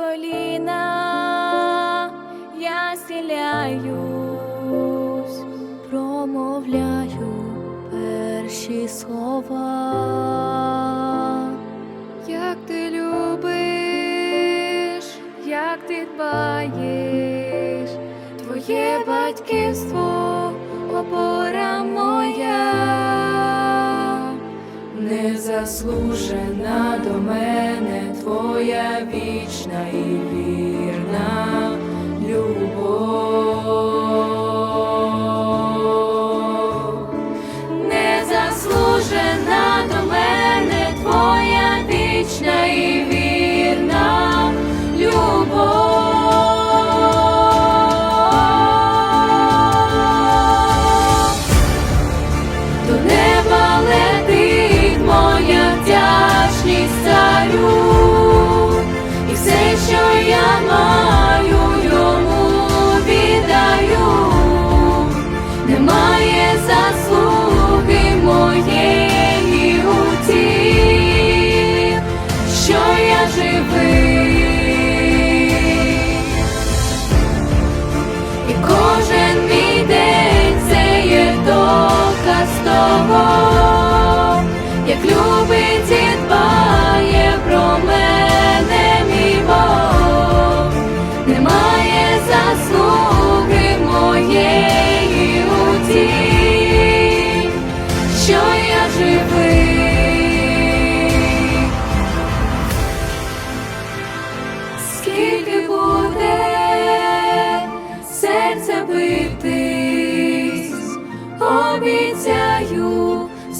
коліна, я сіляюсь, промовляю перші слова, як ти любиш, як ти дбаєш, твоє батьківство опора моя, незаслужена до мене. Твоя вічна і вічна.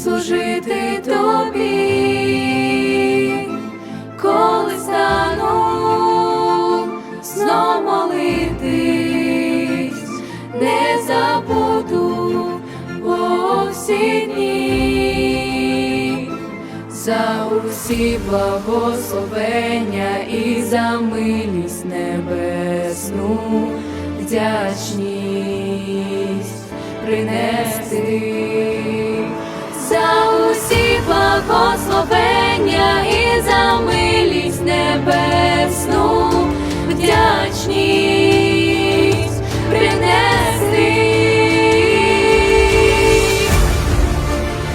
служити тобі, коли стану знов молитись, не забуду по всі дні, за усі благословення і за милість небесну вдячні. вдячність принести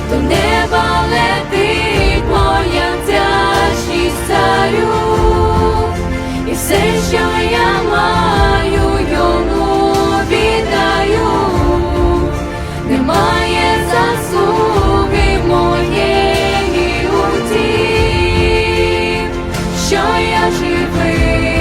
до неба летить моя вдячність і все, що я маю, йому немає заслуги моєї у тім, що я живий.